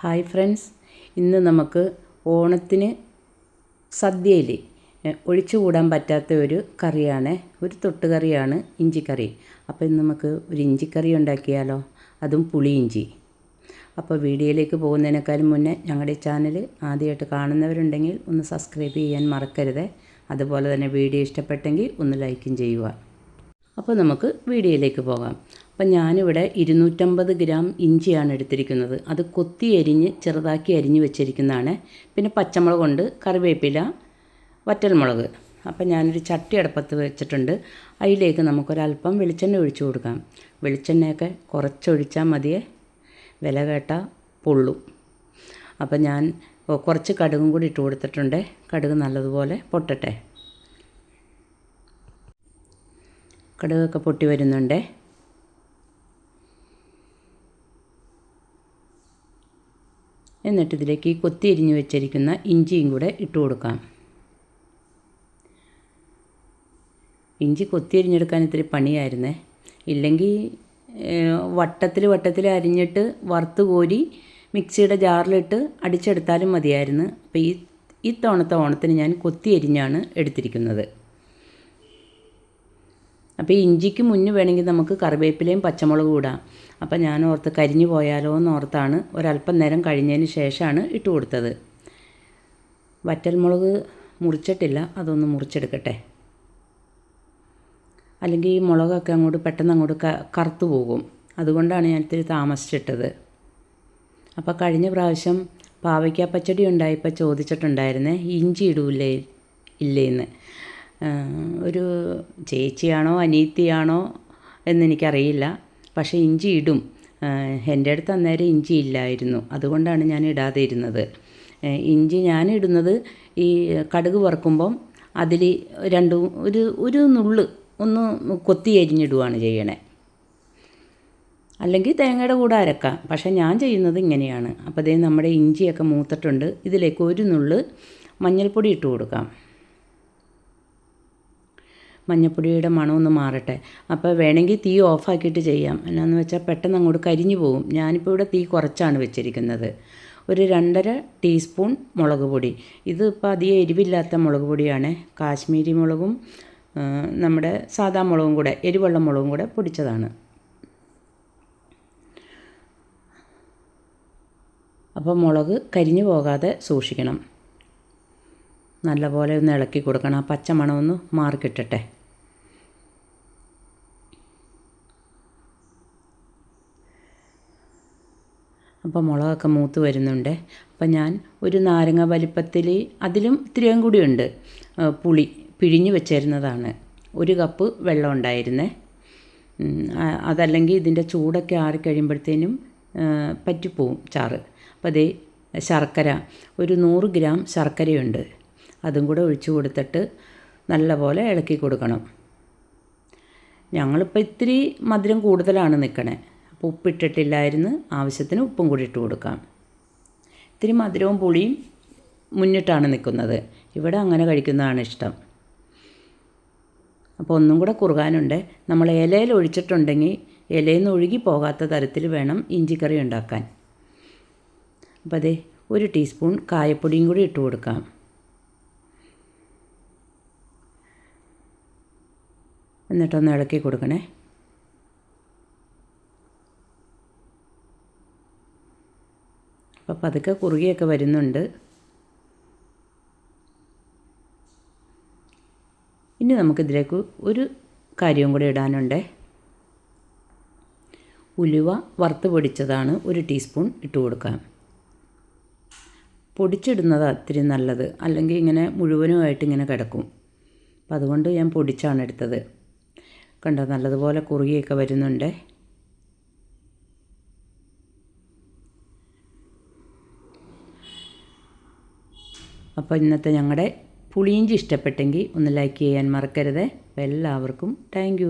Hi friends. ഇന്ന് നമുക്ക് ഓണത്തിന് സദ്യയിൽ ഒഴിച്ചുകൂടാൻ പറ്റാത്ത ഒരു കറിയാണ്. ഒരു തൊട്ടുകറിയാണ് ഇഞ്ചിക്കറി. അപ്പോൾ ഇന്ന് നമുക്ക് ഒരു ഇഞ്ചിക്കറി ഉണ്ടാക്കിയാലോ? അതും പുളിയിഞ്ചി അപ്പോൾ വീഡിയോയിലേക്ക് പോകുന്നതിനേക്കാളും മുന്നേ ഞങ്ങളുടെ ചാനൽ ആദ്യമായിട്ട് കാണുന്നവരുണ്ടെങ്കിൽ ഒന്ന് സബ്സ്ക്രൈബ് ചെയ്യാൻ മറക്കരുത്. അതുപോലെ തന്നെ വീഡിയോ ഇഷ്ടപ്പെട്ടെങ്കിൽ ഒന്ന് ലൈക്കും ചെയ്യുക. അപ്പോൾ നമുക്ക് വീഡിയോയിലേക്ക് പോകാം. അപ്പം ഞാനിവിടെ ഇരുന്നൂറ്റമ്പത് ഗ്രാം ഇഞ്ചിയാണ് എടുത്തിരിക്കുന്നത്. അത് കൊത്തി അരിഞ്ഞ് ചെറുതാക്കി അരിഞ്ഞ് വെച്ചിരിക്കുന്നതാണ്. പിന്നെ പച്ചമുളകുണ്ട് കറിവേപ്പില വറ്റൽമുളക്. അപ്പം ഞാനൊരു ചട്ടി അടുപ്പത്ത് വെച്ചിട്ടുണ്ട്. അതിലേക്ക് നമുക്കൊരല്പം വെളിച്ചെണ്ണ ഒഴിച്ചു കൊടുക്കാം. വെളിച്ചെണ്ണയൊക്കെ കുറച്ചൊഴിച്ചാൽ മതിയേ. വില കേട്ട പൊള്ളും. അപ്പം ഞാൻ കുറച്ച് കടുകും കൂടി ഇട്ട് കൊടുത്തിട്ടുണ്ട്. കടുക് നല്ലതുപോലെ പൊട്ടട്ടെ. കടുകൊക്കെ പൊട്ടി വരുന്നുണ്ടേ. എന്നിട്ട് ഇതിലേക്ക് ഈ കൊത്തി എരിഞ്ഞ് വെച്ചിരിക്കുന്ന ഇഞ്ചിയും കൂടെ ഇട്ട് കൊടുക്കാം. ഇഞ്ചി കൊത്തി അരിഞ്ഞെടുക്കാൻ ഇത്തിരി പണിയായിരുന്നേ. ഇല്ലെങ്കിൽ വട്ടത്തിൽ വട്ടത്തിൽ അരിഞ്ഞിട്ട് വറുത്ത് കോരി മിക്സിയുടെ ജാറിലിട്ട് അടിച്ചെടുത്താലും മതിയായിരുന്നു. അപ്പോൾ ഈ ഈ തവണത്തെ ഓണത്തിന് ഞാൻ കൊത്തി അരിഞ്ഞാണ് എടുത്തിരിക്കുന്നത്. അപ്പോൾ ഈ ഇഞ്ചിക്ക് മുന്നേ വേണമെങ്കിൽ നമുക്ക് കറിവേപ്പിലയും പച്ചമുളകും ഇടാം. അപ്പോൾ ഞാൻ ഓർത്ത് കരിഞ്ഞു പോയാലോ എന്ന് ഓർത്താണ് ഒരല്പം നേരം കഴിഞ്ഞതിന് ശേഷമാണ് ഇട്ട് കൊടുത്തത്. വറ്റൽമുളക് മുറിച്ചിട്ടില്ല അതൊന്ന് മുറിച്ചെടുക്കട്ടെ. അല്ലെങ്കിൽ ഈ മുളകൊക്കെ അങ്ങോട്ട് പെട്ടെന്ന് അങ്ങോട്ട് കറുത്തു പോകും. അതുകൊണ്ടാണ് ഞാൻ ഇത്തിരി താമസിച്ചിട്ടത്. അപ്പോൾ കഴിഞ്ഞ പ്രാവശ്യം പാവയ്ക്ക പച്ചടി ഉണ്ടായപ്പോൾ ചോദിച്ചിട്ടുണ്ടായിരുന്നേ ഇഞ്ചി ഇടൂലേ ഇല്ലേന്ന്. ഒരു ചേച്ചിയാണോ അനീത്തിയാണോ എന്നെനിക്കറിയില്ല. പക്ഷേ ഇഞ്ചി ഇടും. എന്റെ അടുത്ത് അന്നേരം ഇഞ്ചി ഇല്ലായിരുന്നു. അതുകൊണ്ടാണ് ഞാൻ ഇടാതെ ഇരുന്നത് ഇഞ്ചി ഞാൻ ഇടുന്നത് ഈ കടുക് വറുക്കുമ്പം അതിൽ രണ്ടും ഒരു ഒരു നുള്ള് ഒന്ന് കൊത്തി അരിഞ്ഞിടുകയാണ് ചെയ്യണേ. അല്ലെങ്കിൽ തേങ്ങയുടെ കൂടെ അരക്കാം. പക്ഷേ ഞാൻ ചെയ്യുന്നത് ഇങ്ങനെയാണ്. അപ്പോൾ അതേ നമ്മുടെ ഇഞ്ചിയൊക്കെ മൂത്തിട്ടുണ്ട്. ഇതിലേക്ക് ഒരു നുള്ള് മഞ്ഞൾപ്പൊടി ഇട്ട് കൊടുക്കാം. മഞ്ഞൾപ്പൊടിയുടെ മണമൊന്ന് മാറട്ടെ. അപ്പോൾ വേണമെങ്കിൽ തീ ഓഫാക്കിയിട്ട് ചെയ്യാം. എന്നാന്ന് വെച്ചാൽ പെട്ടെന്ന് അങ്ങോട്ട് കരിഞ്ഞു പോകും ഞാനിപ്പോൾ ഇവിടെ തീ കുറച്ചാണ് വെച്ചിരിക്കുന്നത്. ഒരു രണ്ടര ടീസ്പൂൺ മുളക് പൊടി. ഇത് ഇപ്പോൾ അധികം എരിവില്ലാത്ത മുളക് പൊടിയാണ്. കാശ്മീരി മുളകും നമ്മുടെ സാദാ മുളകും കൂടെ എരിവെള്ള മുളകും കൂടെ പൊടിച്ചതാണ്. അപ്പോൾ മുളക് കരിഞ്ഞു പോകാതെ സൂക്ഷിക്കണം. നല്ലപോലെ ഒന്ന് ഇളക്കി കൊടുക്കണം. ആ പച്ചമണമൊന്ന് മാറിക്കിട്ടട്ടെ. അപ്പോൾ മുളകൊക്കെ മൂത്ത് വരുന്നുണ്ട്. അപ്പം ഞാൻ ഒരു നാരങ്ങ വലിപ്പത്തിൽ അതിലും ഇത്തിരിയും കൂടിയുണ്ട് പുളി പിഴിഞ്ഞ് വെച്ചിരുന്നതാണ്. ഒരു കപ്പ് വെള്ളം ഉണ്ടായിരുന്നേ. അതല്ലെങ്കിൽ ഇതിന്റെ ചൂടൊക്കെ ആറിക്കഴിയുമ്പോഴത്തേനും പറ്റിപ്പോവും ചാറ്. അപ്പോൾ അതേ ശർക്കര. ഒരു നൂറ് ഗ്രാം ശർക്കരയുണ്ട്. അതും കൂടെ ഒഴിച്ചു കൊടുത്തിട്ട് നല്ലപോലെ ഇളക്കി കൊടുക്കണം. ഞങ്ങളിപ്പോൾ ഇത്തിരി മധുരം കൂടുതലാണ് നിൽക്കണേ. ഉപ്പിട്ടിട്ടില്ലായിരുന്നു. ആവശ്യത്തിന് ഉപ്പും കൂടി ഇട്ട് കൊടുക്കാം. ഇത്തിരി മധുരവും പുളിയും മുന്നിട്ടാണ് നിൽക്കുന്നത്. ഇവിടെ അങ്ങനെ കഴിക്കുന്നതാണ് ഇഷ്ടം. അപ്പോൾ ഒന്നും കൂടെ കുറുകാനുണ്ട്. നമ്മൾ ഇലയിൽ ഒഴിച്ചിട്ടുണ്ടെങ്കിൽ ഇലയിൽ നിന്ന് ഒഴുകി പോകാത്ത തരത്തിൽ വേണം ഇഞ്ചിക്കറി ഉണ്ടാക്കാൻ. അപ്പോൾ അതെ ഒരു ടീസ്പൂൺ കായപ്പൊടിയും കൂടി ഇട്ട് കൊടുക്കാം. എന്നിട്ടൊന്ന് ഇളക്കി കൊടുക്കണേ. അപ്പോൾ പതുക്കെ കുറുകിയൊക്കെ വരുന്നുണ്ട്. ഇനി നമുക്കിതിലേക്ക് ഒരു കാര്യവും കൂടി ഇടാനുണ്ട്. ഉലുവ വറുത്ത് പൊടിച്ചതാണ് ഒരു ടീസ്പൂൺ ഇട്ട് കൊടുക്കാം. പൊടിച്ചിടുന്നത് അത്തിരി നല്ലത് അല്ലെങ്കിൽ ഇങ്ങനെ മുഴുവനുമായിട്ട് ഇങ്ങനെ കിടക്കും. അപ്പം അതുകൊണ്ട് ഞാൻ പൊടിച്ചാണ് എടുത്തത്. കണ്ടോ നല്ലതുപോലെ കുറുകിയൊക്കെ വരുന്നുണ്ട്. അപ്പോൾ ഇന്നത്തെ ഞങ്ങളുടെ പുളിയിഞ്ചി ഇഷ്ടപ്പെട്ടെങ്കിൽ ഒന്ന് ലൈക്ക് ചെയ്യാൻ മറക്കരുത്. എല്ലാവർക്കും താങ്ക്